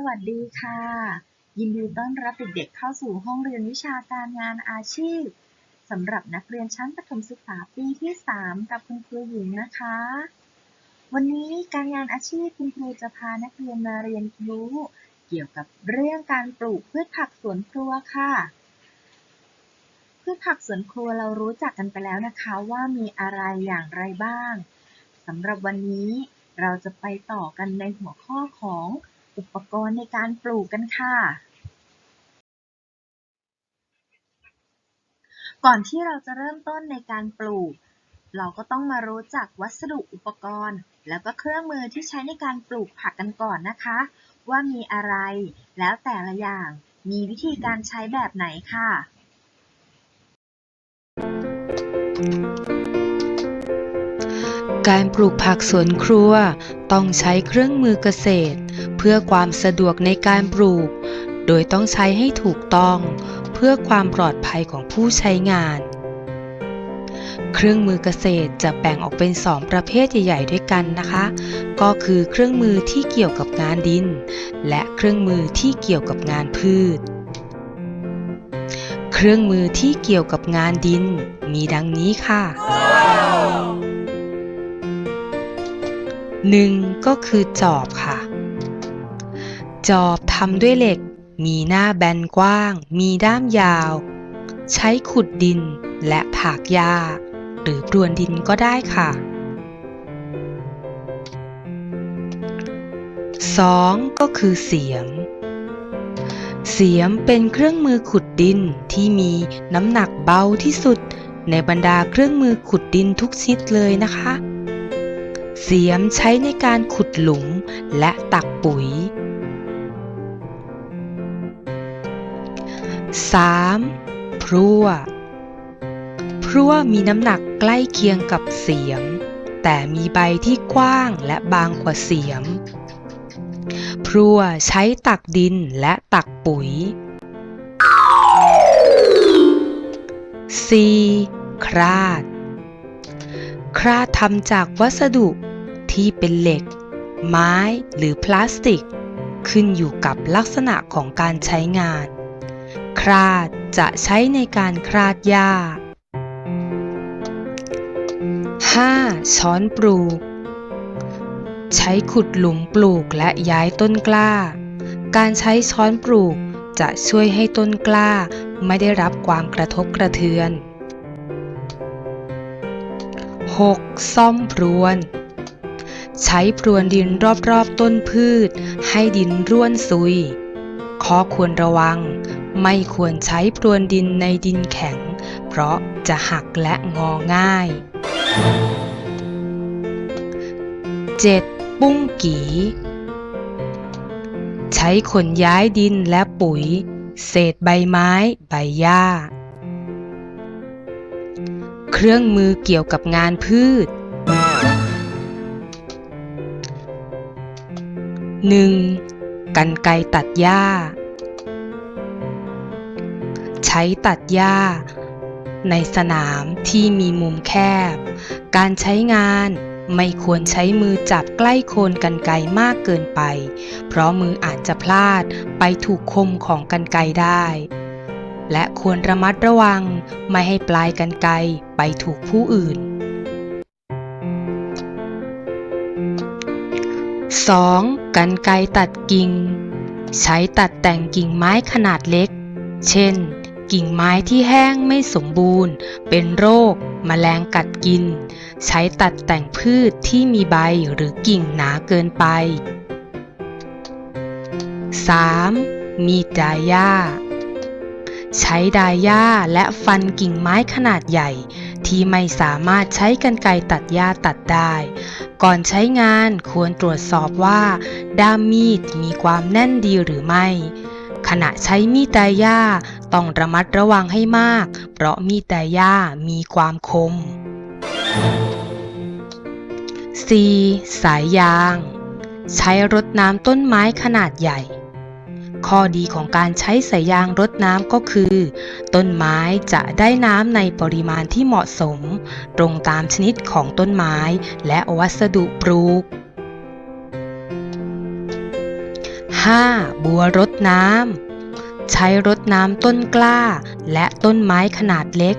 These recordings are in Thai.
สวัสดีค่ะ ยินดีต้อนรับเด็กๆเข้าสู่ห้องเรียนวิชาการงานอาชีพสำหรับนักเรียนชั้นประถมศึกษาปีที่ 3 กับคุณครูหญิงนะคะ วันนี้การงานอาชีพคุณครูจะพานักเรียนมาเรียนรู้ เกี่ยวกับเรื่องการปลูกพืชผักสวนครัวค่ะพืชผักสวนครัวเรารู้จักกันไปแล้วนะคะว่ามีอะไรอย่างไรบ้างสำหรับวันนี้เราจะไปต่อกันในหัวข้อของ อุปกรณ์ในการปลูกกันค่ะ ก่อนที่เราจะเริ่มต้นในการปลูก เราก็ต้องมารู้จักวัสดุอุปกรณ์ แล้วก็เครื่องมือที่ใช้ในการปลูกผักกันก่อนนะคะ ว่ามีอะไร แล้วแต่ละอย่างมีวิธีการใช้แบบไหนค่ะ การปลูกผักสวนครัว ต้องใช้เครื่องมือเกษตร เพื่อความสะดวกในการปลูก โดยต้องใช้ให้ถูกต้อง เพื่อความปลอดภัยของผู้ใช้งาน เครื่องมือเกษตรจะแบ่งออกเป็น2ประเภทใหญ่ๆด้วยกันนะคะ ก็คือเครื่องมือที่เกี่ยวกับงานดิน และเครื่องมือที่เกี่ยวกับงานพืชเครื่องมือที่เกี่ยวกับงานดินมีดังนี้ค่ะ หนึ่งก็คือจอบค่ะ จอบทำด้วยเหล็ก มีหน้าแบนกว้าง มีด้ามยาว ใช้ขุดดินและถากหญ้า หรือปรวนดินก็ได้ค่ะ 2. ก็คือเสียม เสียมเป็นเครื่องมือขุดดินที่มีน้ำหนักเบาที่สุดในบรรดาเครื่องมือขุดดินทุกชนิดเลยนะคะ เสียมใช้ในการขุดหลุมและตักปุ๋ย 3. พรั่ว พรั่วมีน้ำหนักใกล้เคียงกับเสียม แต่มีใบที่กว้างและบางกว่าเสียม พรั่วใช้ตักดินและตักปุ๋ย 4. คราด คราดทำจากวัสดุ ที่เป็นเหล็ก ไม้หรือพลาสติก ขึ้นอยู่กับลักษณะของการใช้งาน คราดจะใช้ในการคราดหญ้า 5. ช้อนปลูก ใช้ขุดหลุมปลูกและย้ายต้นกล้า การใช้ช้อนปลูกจะช่วยให้ต้นกล้าไม่ได้รับความกระทบกระเทือน 6. ซ่อมพรวน ใช้พรวนดินรอบๆต้นพืช ให้ดินร่วนซุย ข้อควรระวัง ไม่ควรใช้พรวนดินในดินแข็ง เพราะจะหักและงอง่าย 7. ปุ้งกีใช้ขนย้ายดินและปุ๋ย เศษใบไม้ ใบหญ้า เครื่องมือเกี่ยวกับงานพืช 1. กันไกตัดหญ้า ใช้ตัดหญ้า ในสนามที่มีมุมแคบ การใช้งานไม่ควรใช้มือจับใกล้โคนกันไกมากเกินไป เพราะมืออาจจะพลาดไปถูกคมของกันไกได้ และควรระมัดระวังไม่ให้ปลายกันไกไปถูกผู้อื่น 2. กันไกตัดกิ่ง ใช้ตัดแต่งกิ่งไม้ขนาดเล็ก เช่น กิ่งไม้ที่แห้งไม่สมบูรณ์ เป็นโรคแมลงกัดกิน ใช้ตัดแต่งพืชที่มีใบหรือกิ่งหนาเกินไป 3. มีดดายหญ้าใช้ดายหญ้าและฟันกิ่งไม้ขนาดใหญ่ ที่ไม่สามารถใช้กรรไกตัดหญ้าตัดได้ ก่อนใช้งานควรตรวจสอบว่า ด้ามมีดมีความแน่นดีหรือไม่ ขณะใช้มีดดย่าต้องระมัดระวังให้มาก เพราะมีดดย่ามีความคม 4. สายยาง ใช้รดน้ำต้นไม้ขนาดใหญ่ ข้อดีของการใช้สายยางรดน้ำก็คือ ต้นไม้จะได้น้ำในปริมาณที่เหมาะสม ตรงตามชนิดของต้นไม้และวัสดุปลูก 5. บัวรดน้ำ ใช้รดน้ำต้นกล้า และต้นไม้ขนาดเล็ก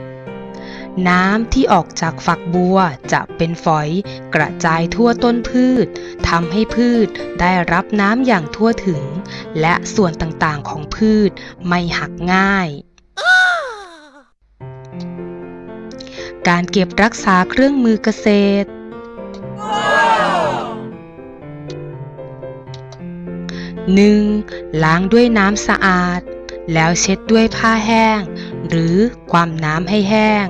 น้ำที่ออกจากฝักบัวจะเป็นฝอยกระจายทั่วต้นพืชทำให้พืชได้รับน้ำอย่างทั่วถึง และส่วนต่างๆของพืชไม่หักง่ายการเก็บรักษาเครื่องมือเกษตร 1. ล้างด้วยน้ำสะอาด แล้วเช็ดด้วยผ้าแห้ง หรือความน้ำให้แห้ง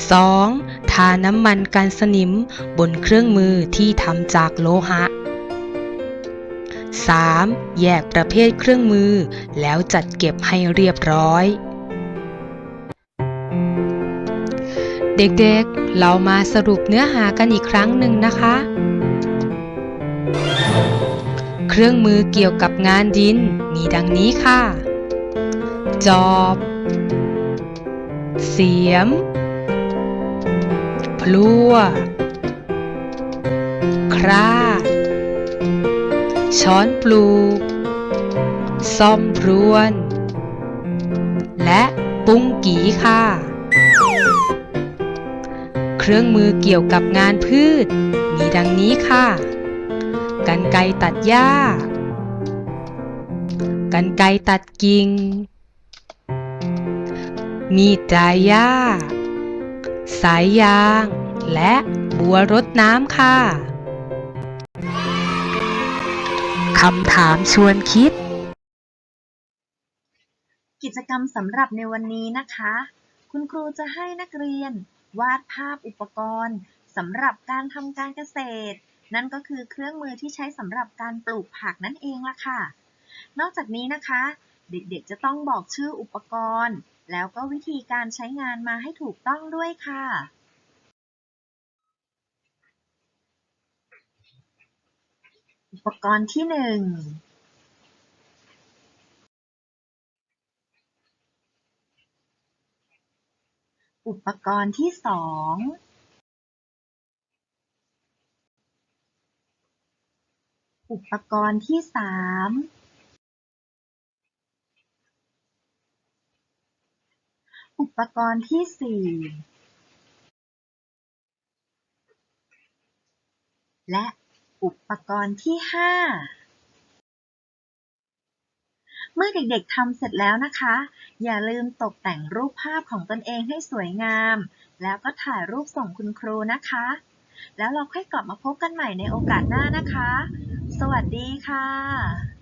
2. ทาน้ำมันกันสนิมบนเครื่องมือที่ทำจากโลหะ 3. แยกประเภทเครื่องมือ แล้วจัดเก็บให้เรียบร้อย เด็กๆ เรามาสรุปเนื้อหากันอีกครั้งหนึ่งนะคะ เครื่องมือเกี่ยวกับงานดิน มีดังนี้ค่ะ จอบ เสียม พลัวคราดช้อนปลูก ซ่อมพรวน และปุ้งกีค่ะ เครื่องมือเกี่ยวกับงานพืช มีดังนี้ค่ะ กันไกรตัดหญ้า กันไกรตัดกิ่ง มีดดายหญ้า สายยาง และบัวรดน้ำค่ะ คำถามชวนคิด กิจกรรมสำหรับในวันนี้นะคะ คุณครูจะให้นักเรียน วาดภาพอุปกรณ์สำหรับการทำการเกษตร นั่นก็คือเครื่องมือที่ใช้สำหรับการปลูกผักนั่นเองล่ะค่ะ นอกจากนี้นะคะ เด็กๆจะต้องบอกชื่ออุปกรณ์ แล้วก็วิธีการใช้งานมาให้ถูกต้องด้วยค่ะ อุปกรณ์ที่หนึ่งอุปกรณ์ที่สอง อุปกรณ์ที่สาม อุปกรณ์ที่สี่และอุปกรณ์ที่ห้าเมื่อเด็กๆทำเสร็จแล้วนะคะ อย่าลืมตกแต่งรูปภาพของตนเองให้สวยงาม แล้วก็ถ่ายรูปส่งคุณครูนะคะ แล้วเราค่อยกลับมาพบกันใหม่ในโอกาสหน้านะคะ สวัสดีค่ะ